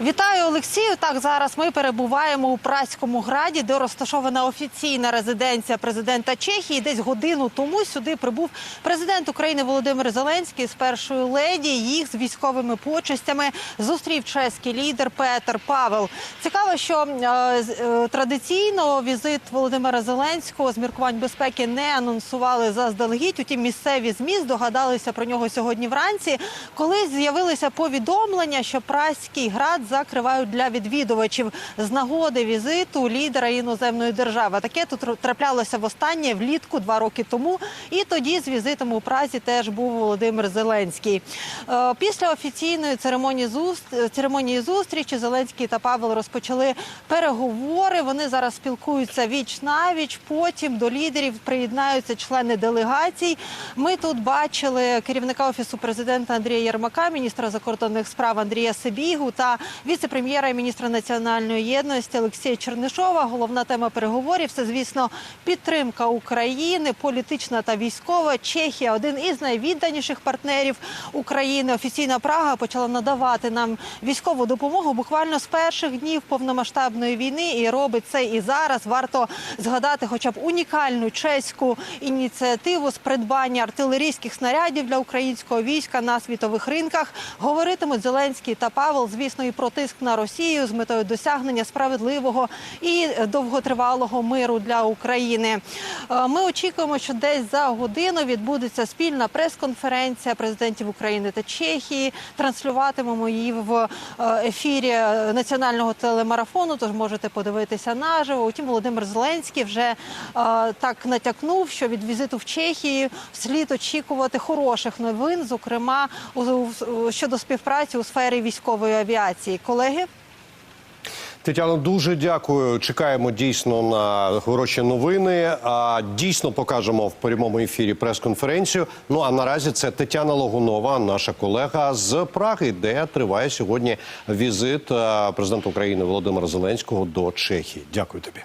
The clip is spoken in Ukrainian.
Вітаю Олексію. Так зараз ми перебуваємо у Праському граді, де розташована офіційна резиденція президента Чехії. Десь годину тому сюди прибув президент України Володимир Зеленський з першою леді. Їх з військовими почестями зустрів чеський лідер Петер Павел. Цікаво, що е, е, традиційно візит Володимира Зеленського з міркувань безпеки не анонсували заздалегідь. Утім, місцеві змі здогадалися про нього сьогодні вранці, коли з'явилися повідомлення, що Праський град закривають для відвідувачів з нагоди візиту лідера іноземної держави. Таке тут траплялося востаннє влітку два роки тому. І тоді з візитом у Празі теж був Володимир Зеленський. Е, Після офіційної церемонії зуст- церемонії зустрічі Зеленський та Павел розпочали переговори. Вони зараз спілкуються віч навіч. Потім до лідерів приєднаються члени делегацій. Ми тут бачили керівника офісу президента Андрія Єрмака, міністра закордонних справ Андрія Сибігу та віце-прем'єра і міністра національної єдності Олексія Чернишова. Головна тема переговорів це, звісно, підтримка України, політична та військова. Чехія один із найвідданіших партнерів України. Офіційна Прага почала надавати нам військову допомогу буквально з перших днів повномасштабної війни і робить це і зараз. Варто згадати, хоча б унікальну чеську ініціативу з придбання артилерійських снарядів для українського війська на світових ринках. Говоритимуть Зеленський та Павел, звісно, і про тиск на Росію з метою досягнення справедливого і довготривалого миру для України. Е, Ми очікуємо, що десь за годину відбудеться спільна прес-конференція президентів України та Чехії. Транслюватимемо її в е, ефірі національного телемарафону. Тож можете подивитися наживо. Утім, Володимир Зеленський вже е, так натякнув, що від візиту в Чехії слід очікувати хороших новин, зокрема щодо співпраці у сфері військової авіації. Колеги. Тетяно, дуже дякую. Чекаємо дійсно на хороші новини. А дійсно покажемо в прямому ефірі прес-конференцію. Ну а наразі це Тетяна Логунова, наша колега з Праги, де триває сьогодні візит е, президента України Володимира Зеленського до Чехії. Дякую тобі.